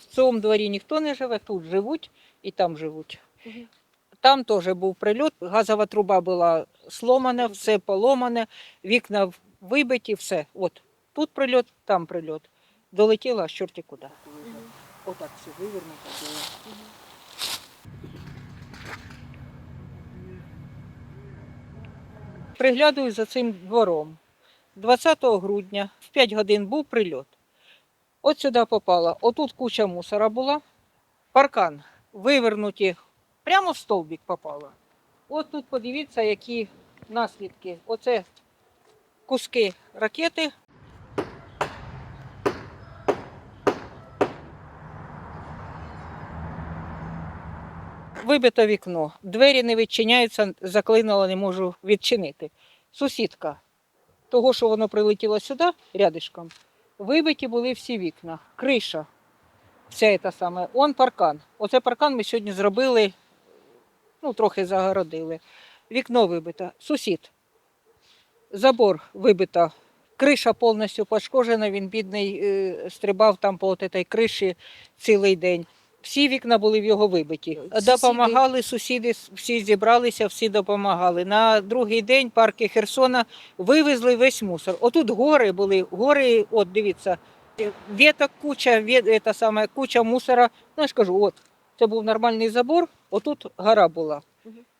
в цьому дворі ніхто не живе, тут живуть і там живуть. Там теж був прильот, газова труба була сломана, все поломане, вікна вибиті, все. От тут прильот, там прильот. Долетіла аж чорті куди. Отак все вивернуто було. Приглядаю за цим двором. 20 грудня в 5 годин був прильот. От сюди попала. Отут куча мусора була. Паркан вивернуті, прямо в стовбик попала. От тут подивіться, які наслідки. Оце куски ракети. Вибито вікно. Двері не відчиняються, заклинило, не можу відчинити. Сусідка, того, що воно прилетіло сюди, рядишком, вибиті були всі вікна. Криша. Вся та саме. Он паркан. Оце паркан ми сьогодні зробили, ну, трохи загородили. Вікно вибито. Сусід. Забор вибито. Криша повністю пошкоджена, він бідний е, стрибав там по тій криші цілий день. Всі вікна були в його вибиті. Сусіди? Допомагали сусіди, всі зібралися, всі допомагали. На другий день парки Херсона вивезли весь мусор. Отут гори були, гори, от дивіться, веток куча, вє- саме, куча мусора. Ну, я ж кажу, от, це був нормальний забор, отут гора була.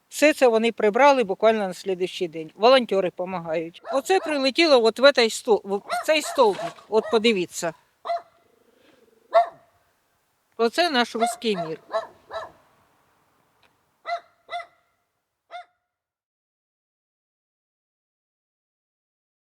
Все це вони прибрали буквально на слідуючий день. Волонтери допомагають. Оце прилетіло от в цей, стол, в цей стовбик. От подивіться. Оце наш руський мір.